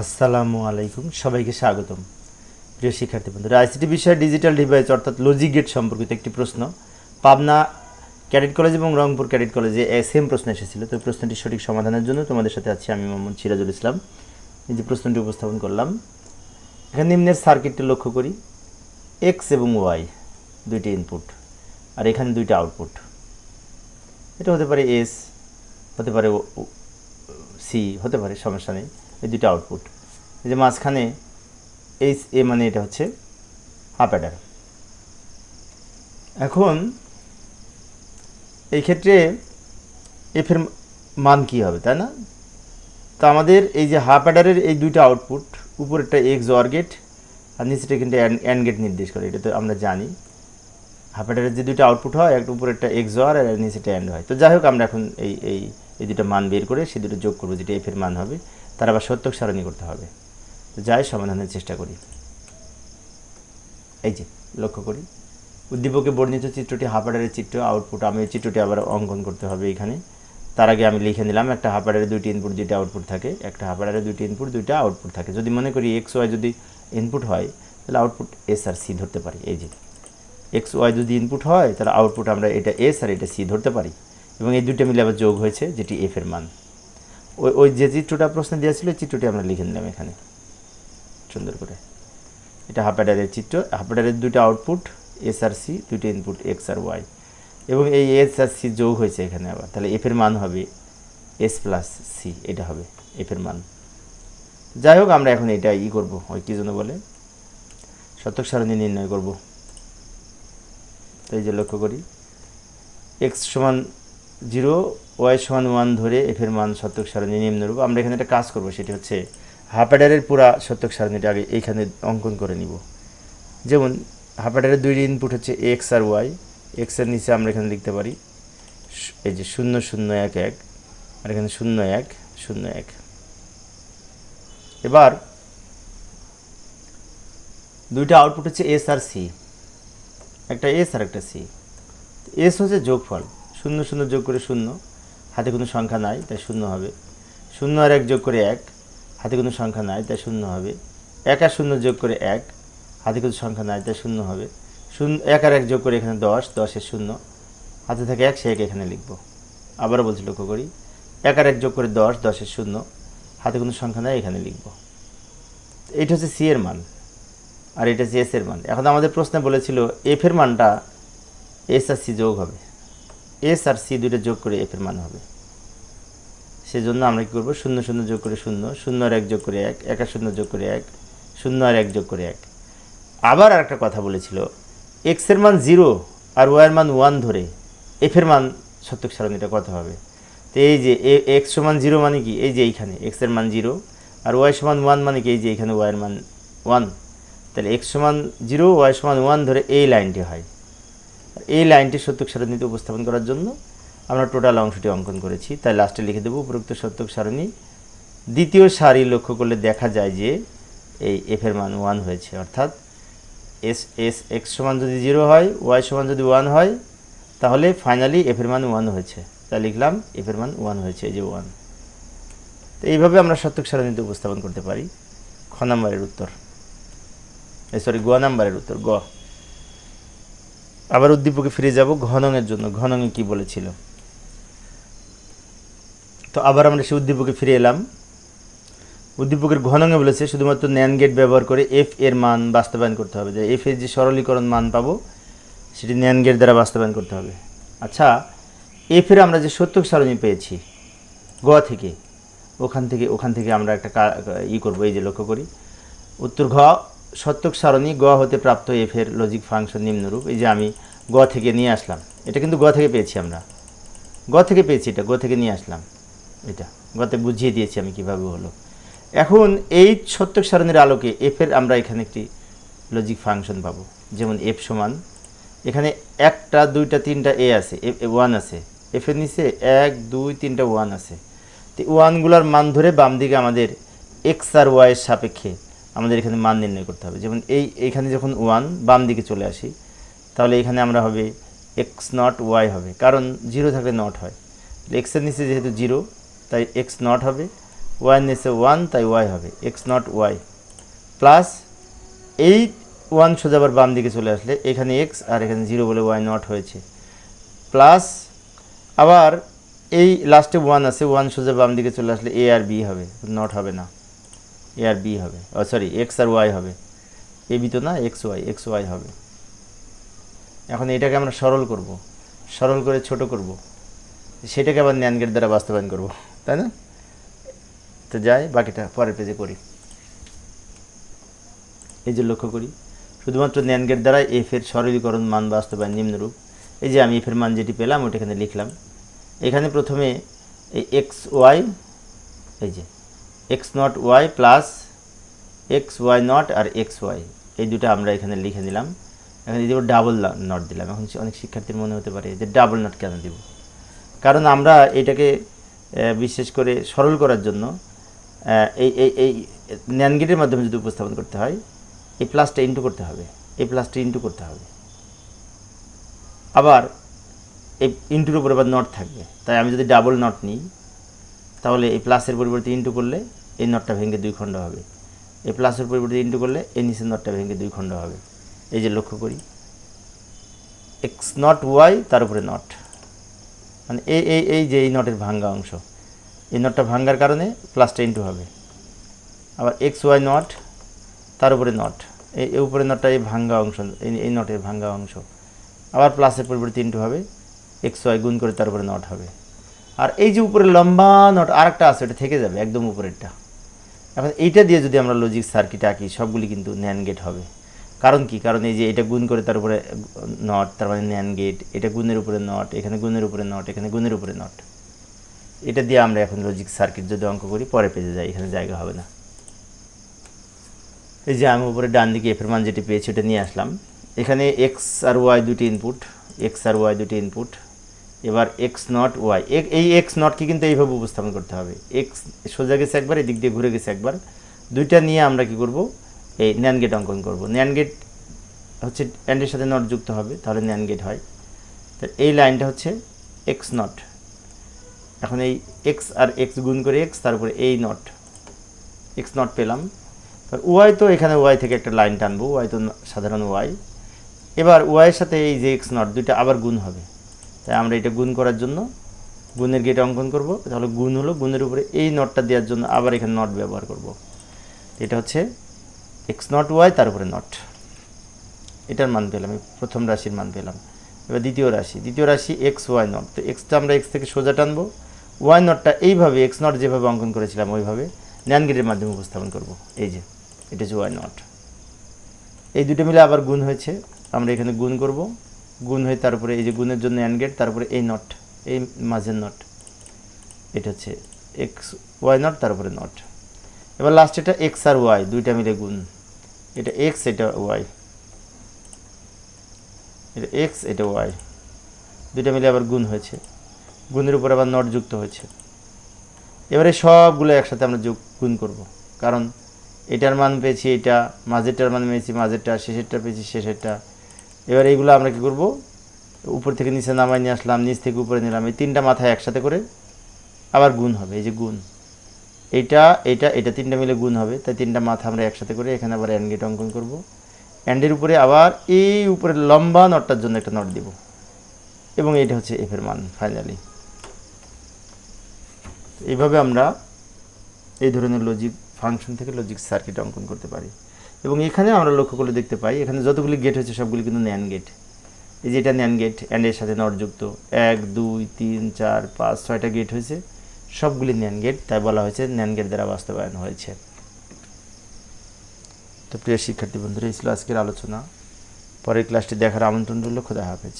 আসসালামু আলাইকুম, সবাইকে স্বাগতম। প্রিয় শিক্ষার্থী বন্ধুরা, আইসিটি বিষয়ে ডিজিটাল ডিভাইস অর্থাৎ লজিক গেট সম্পর্কিত একটি প্রশ্ন। পাবনা ক্যাডেট কলেজ এবং রংপুর ক্যাডেট কলেজে সেম প্রশ্ন এসেছিল, তো প্রশ্নটি সঠিক সমাধানের জন্য তোমাদের সাথে আছি আমি মোহাম্মদ সিরাজুল ইসলাম। এই যে প্রশ্নটি উপস্থাপন করলাম, এখানে নিম্নের সার্কিটটি লক্ষ্য করি। এক্স এবং ওয়াই দুইটি ইনপুট আর এখানে দুইটা আউটপুট এটা হতে পারে এস হতে পারে সি হতে পারে, সমস্যা নেই। এই দুটো আউটপুট এই যে মাঝখানে এইচ এ মানে এটা হচ্ছে হাফ অ্যাডার এখন এই ক্ষেত্রে এফের মান কী হবে, তাই না? তো আমাদের এই যে হাফ অ্যাডারের এই দুইটা আউটপুট উপরেরটা এক্স ওয়ার গেট আর নিচেটা কিন্তু অ্যান্ড গেট নির্দেশ করে, এটা তো আমরা জানি। হাফ অ্যাডারের যে দুটো আউটপুট হয় একটা উপরেরটা এক্স ওয়ার আর নিচেটা অ্যান্ড হয়। তো যাই হোক, আমরা এখন এই এই দুটো মান বের করে সে দুটো যোগ করব, যেটা এফের মান হবে। তার আবার সত্যক সারণী করতে হবে। তো যাই, সমাধানের চেষ্টা করি। এই যে, লক্ষ্য করি। উদ্দীপকে বর্ণিত চিত্রটি হাফাডারের চিত্র আউটপুট আমি ওই চিত্রটি আবার অঙ্কন করতে হবে এখানে। তার আগে আমি লিখে নিলাম, একটা হাফাডারের দুইটি ইনপুট দুইটা আউটপুট থাকে। একটা হাফাডারের দুইটি ইনপুট দুইটা আউটপুট থাকে। যদি মনে করি এক্স ওয়াই যদি ইনপুট হয়, তাহলে আউটপুট এস আর সি ধরতে পারি। এই যে এক্স ওয়াই যদি ইনপুট হয়, তাহলে আউটপুট আমরা এটা এস আর এটা সি ধরতে পারি। এবং এই দুইটা মিলে আবার যোগ হয়েছে, যেটি এফ এর মান। ওই ওই যে চিত্রটা প্রশ্ন দেওয়া ছিল চিত্রটি আমরা লিখে নিলাম এখানে। সুন্দর করে। এটা হাফাডারের চিত্র। হাফাডারের দুটো আউটপুট এস আর সি দুটো ইনপুট এক্স আর ওয়াই এবং এই এস আর সি যোগ হয়েছে এখানে আবার। তাহলে এফের মান হবে এস প্লাস সি এটা হবে এফের মান। যাই হোক, আমরা এখন এটা ই করব। ওই কী জন্য বলে? শতক সারণী নির্ণয় করব। তো এই যে লক্ষ্য করি। এক্স সমান জিরো ওয়াই সমান ওয়ান ধরে এফের মান শতক সারণী নিম্নরূপ আমরা এখানে একটা কাজ করব, সেটি হচ্ছে হাফ অ্যাডারের পুরা শতক সারণীটা আগে এইখানে অঙ্কন করে নিব। যেমন হাফ অ্যাডারের দুই ইনপুট হচ্ছে এক্স আর ওয়াই এক্সের নিচে আমরা এখানে লিখতে পারি এই যে শূন্য শূন্য এক এক, আর এখানে শূন্য এক শূন্য এক। এবার দুইটা আউটপুট হচ্ছে এস আর সি একটা এস আর একটা সি এস হচ্ছে যোগফল, শূন্য শূন্য যোগ করে শূন্য। হাতে কোনো সংখ্যা নাই, তাই শূন্য হবে। শূন্য আর এক যোগ করে এক, হাতে কোনো সংখ্যা নাই, তাই শূন্য হবে। এক আর শূন্য যোগ করে এক, হাতে কোনো সংখ্যা নাই, তাই শূন্য হবে। শূন্য, এক আর এক যোগ করে এখানে দশ দশের শূন্য। হাতে থাকে এক, সে এক এখানে লিখব। আবারও বলছি লক্ষ্য করি। এক আর এক যোগ করে দশ দশের শূন্য। হাতে কোনো সংখ্যা নাই, এখানে লিখব। এটা হচ্ছে সি এর মান। আর এটা হচ্ছে এস এর মান। এখন আমাদের প্রশ্নে বলেছিল, এফ এর মানটা এস আর সি যোগ হবে। এস আর সি দুটো যোগ করে এফ এর মান হবে। সেজন্য আমরা কী করব? শূন্য শূন্য যোগ করে শূন্য শূন্য আর এক যোগ করে এক এক শূন্য যোগ করে এক, শূন্য আর এক যোগ করে এক। আবার আর একটা কথা বলেছিল এক্সের মান জিরো আর ওয়াইয়ের মান ওয়ান ধরে এফের মান সত্যক সারণীটা কত হবে। তো এই যে এক্স সমান জিরো মানে কি? এই যে এইখানে এক্সের মান জিরো আর ওয়াই সমান ওয়ান মানে কি? এই যে এইখানে ওয়াইয়ের মান ওয়ান। তাহলে এক্স সমান জিরো, ওয়াই সমান ওয়ান ধরে এই লাইনটি হয়। এই লাইনটি সত্যক সারণীতে উপস্থাপন করার জন্য আমরা টোটাল অংশটি অঙ্কন করেছি। তাই লাস্টে লিখে দেবো, উপরোক্ত সত্যক সারণী, দ্বিতীয় সারি লক্ষ্য করলে দেখা যায় যে এই এফের মান ওয়ান হয়েছে। অর্থাৎ এস এস এক্স সমান যদি জিরো হয় ওয়াই সমান যদি ওয়ান হয়, তাহলে ফাইনালি এফের মান ওয়ান হয়েছে। তাই লিখলাম এফের মান ওয়ান হয়েছে, এই যে ওয়ান তো এইভাবে আমরা সত্যক সারণীতে উপস্থাপন করতে পারি। খ নাম্বারের উত্তর। সরি গ নাম্বারের উত্তর, গ। আবার উদ্দীপকে ফিরে যাব ঘনঙের জন্য। ঘনঙে কি বলেছিল? তো আবার আমরা সেই উদ্দীপকে ফিরে এলাম। উদ্দীপকের ঘনঙে বলেছে, শুধুমাত্র ন্যান গেট ব্যবহার করে এফ এর মান বাস্তবায়ন করতে হবে। যে এফ এর যে সরলীকরণ মান পাবো, সেটি ন্যান গেট দ্বারা বাস্তবায়ন করতে হবে। আচ্ছা এফ এর আমরা যে সত্যক সারণী পেয়েছি, গোয়া থেকে, ওখান থেকে ওখান থেকে আমরা একটা ই করব, এই যে লক্ষ্য করি। উত্তর ঘ সত্যক সারণী গ হতে প্রাপ্ত এফ এর লজিক ফাংশন নিম্নরূপ। এই যে আমি গ থেকে নিয়ে আসলাম, এটা কিন্তু গ থেকে পেয়েছি আমরা। গ থেকে পেয়েছি এটা গ থেকে নিয়ে আসলাম এটা। গতে বুঝিয়ে দিয়েছি আমি কীভাবে হলো। এখন এই সত্যক সারণীর আলোকে এফের আমরা এখানে একটি লজিক ফাংশন পাবো। যেমন এফ সমান, এখানে একটা, দুইটা, তিনটা এ আছে ওয়ান আছে। এফের নিচে এক, দুই, তিনটা ওয়ান আছে। তো ওয়ানগুলোর মান ধরে বাম দিকে আমাদের এক্স আর ওয়াইয়ের সাপেক্ষে আমাদের এখানে মান নির্ণয় করতে হবে। যেমন এই, এইখানে যখন ওয়ান বাম দিকে চলে আসি, তাহলে এখানে আমরা হবে এক্স নট ওয়াই হবে, কারণ জিরো থাকলে নট হয়। এক্সের নিচে যেহেতু জিরো তাই এক্স নট হবে ওয়াই নিচে ওয়ান তাই ওয়াই হবে এক্স নট ওয়াই প্লাস এই ওয়ান সোজা আবার বাম দিকে চলে আসলে, এখানে এক্স আর এখানে জিরো বলে ওয়াই নট হয়েছে। প্লাস আবার এই লাস্টে ওয়ান আছে ওয়ান সোজা বাম দিকে চলে আসলে এ আর বি হবে নট হবে না। এ আর বি হবে। সরি এক্স আর ওয়াই হবে। এ বি তো না এক্স ওয়াই এক্স ওয়াই হবে। এখন এটাকে আমরা সরল করব। সরল করে ছোট করব। সেটাকে আবার ন্যান গেট দ্বারা বাস্তবায়ন করব, তাই না? তো যাই, বাকিটা পরের পেজে করি। এই যে লক্ষ্য করি, শুধুমাত্র ন্যান গেট দ্বারা এফ এর সরলীকরণ মান বাস্তবায়ন নিম্নরূপ। এই যে আমি এফ এর মান যেটি পেলাম ওটা এখানে লিখলাম। এখানে প্রথমে এই এক্স ওয়াই এই যে X not Y plus X Y not R X Y এই দুটো আমরা এখানে লিখে নিলাম এখানে দিব ডাবল নট দিলাম। এখন অনেক শিক্ষার্থীর মনে হতে পারে যে ডাবল নট কেন দিব? কারণ আমরা এটাকে বিশেষ করে সরল করার জন্য এই এই এই ন্যানগেটের মাধ্যমে যদি উপস্থাপন করতে হয়, এই প্লাসটা ইন্টু করতে হবে। এই প্লাসটা ইন্টু করতে হবে। আবার এই ইন্টুর উপর আবার নট থাকবে। তাই আমি যদি ডাবল নট নিই তাহলে এই প্লাসের পরিবর্তে ইন্টু করলে এই নটটা ভেঙে দুই খণ্ড হবে। এই প্লাসের পরিবর্তে ইন্টু করলে এই নিচের নটটা ভেঙে দুই খণ্ড হবে। এই যে লক্ষ্য করি। এক্স নট ওয়াই তার উপরে নট মানে এই এই এই যে এই নটের ভাঙ্গা অংশ। এই নটটা ভাঙ্গার কারণে প্লাসটা ইন্টু হবে। আবার এক্স ওয়াই নট তার উপরে নট এই উপরে নটটা এই ভাঙ্গা অংশ, এই নটের ভাঙ্গা অংশ। আবার প্লাসের পরিবর্তে ইন্টু হবে। এক্স ওয়াই গুণ করে তার উপরে নট হবে। আর এই যে উপরে লম্বা নট আরেকটা আছে ওটা থেকে যাবে একদম উপরেরটা। এখন এইটা দিয়ে যদি আমরা লজিক সার্কিট আঁকি, সবগুলি কিন্তু ন্যান গেট হবে। কারণ কি? কারণ এই যে এটা গুণ করে তার উপরে নট, তার মানে ন্যান গেট এটা গুণের উপরে নট, এখানে গুণের উপরে নট, এখানে গুণের উপরে নট। এটা দিয়ে আমরা এখন লজিক সার্কিট যদি অঙ্ক করি, পরে পেজে যাই, এখানে জায়গা হবে না। এই যে আমি উপরে ডান দিকে এফের মান যেটি পেয়েছি, ওটা নিয়ে আসলাম। এখানে এক্স আর ওয়াই দুটি ইনপুট এক্স আর ওয়াই দুটি ইনপুট এবার এক্স নট ওয়াই এই এক্স নটকে কিন্তু এইভাবে উপস্থাপন করতে হবে। এক্স সোজা গেছে একবার, এদিক দিয়ে ঘুরে গেছে একবার। দুইটা নিয়ে আমরা কি করব? এই ন্যান গেট অঙ্কন করব। ন্যান গেট হচ্ছে অ্যান্ডের সাথে নট যুক্ত হবে, তাহলে ন্যান গেট হয়। তো এই লাইনটা হচ্ছে এক্স নট এখন এই এক্স আর এক্স গুণ করে এক্স তারপরে এই নট এক্স নট পেলাম। এবার ওয়াই তো এখানে ওয়াই থেকে একটা লাইন টানবো ওয়াই তো সাধারণ ওয়াই এবার ওয়াইয়ের সাথে এই যে এক্স নট দুইটা আবার গুণ হবে। তাই আমরা এটা গুণ করার জন্য গুণের গেট অঙ্কন করব। তাহলে গুণ হলো গুণের উপরে এই নটটা দেওয়ার জন্য আবার এখানে নট ব্যবহার করব। এটা হচ্ছে এক্স নট ওয়াই তার উপরে নট। এটার মান পেলাম প্রথম রাশির মান পেলাম। এবার দ্বিতীয় রাশি। দ্বিতীয় রাশি এক্স ওয়াই নট। তো এক্সটা আমরা এক্স থেকে সোজা টানবো। ওয়াই নটটা এইভাবে এক্স নট যেভাবে অঙ্কন করেছিলাম ওইভাবে ন্যান গেটের মাধ্যমে উপস্থাপন করব। এই যে, এটা হচ্ছে ওয়াই নট। এই দুটো মিলে আবার গুণ হয়েছে। আমরা এখানে গুণ করব। গুণ হয়ে তারপরে এই যে গুণের জন্য অ্যান গেট, তারপরে এই নট, এই মাঝের নট। এটা হচ্ছে এক্স ওয়াই নট, তারপরে নট। এবার লাস্ট এটা এক্স আর ওয়াই দুইটা মিলে গুণ। এটা এক্স এটা ওয়াই এটা এক্স এটা ওয়াই দুইটা মিলে আবার গুণ হয়েছে। গুণের উপর আবার নট যুক্ত হয়েছে। এবারে সবগুলো একসাথে আমরা যোগ, গুণ করব। কারণ এটার মান পেয়েছি এটা, মাঝেরটার মান পেয়েছি মাঝেরটা, শেষেরটা পেয়েছি শেষেরটা। এবার এইগুলো আমরা কি করব? উপর থেকে নিচে নামাই নিয়ে আসলাম, নিচ থেকে উপরে নিলাম। এই তিনটা মাথায় একসাথে করে আবার গুণ হবে, এই যে গুণ। এইটা এটা এটা তিনটা মিলে গুণ হবে, তাই তিনটা মাথা আমরা একসাথে করে এখানে আবার অ্যান্ড গেট অঙ্কন করব। অ্যান্ডের উপরে আবার এই উপরে লম্বা নটটার জন্য একটা নট দিব। এবং এটা হচ্ছে এফের মান ফাইনালি এইভাবে আমরা এই ধরনের লজিক ফাংশন থেকে লজিক সার্কিট অঙ্কন করতে পারি। এবং এখানে আমরা লক্ষ্য করে দেখতে পাই, এখানে যতগুলি গেট হয়েছে সবগুলি কিন্তু ন্যান গেট এই যে এটা ন্যান গেট অ্যান্ডের সাথে নট যুক্ত। এক, দুই, তিন, চার, পাঁচ, ছয়টা গেট হয়েছে, সবগুলি ন্যান গেট তাই বলা হয়েছে ন্যান গেট দ্বারা বাস্তবায়ন হয়েছে। তো প্রিয় শিক্ষার্থী বন্ধুরা, এই ছিল আজকের আলোচনা। পরের ক্লাসটি দেখার আমন্ত্রণ রইল, খোদা হাফেজ।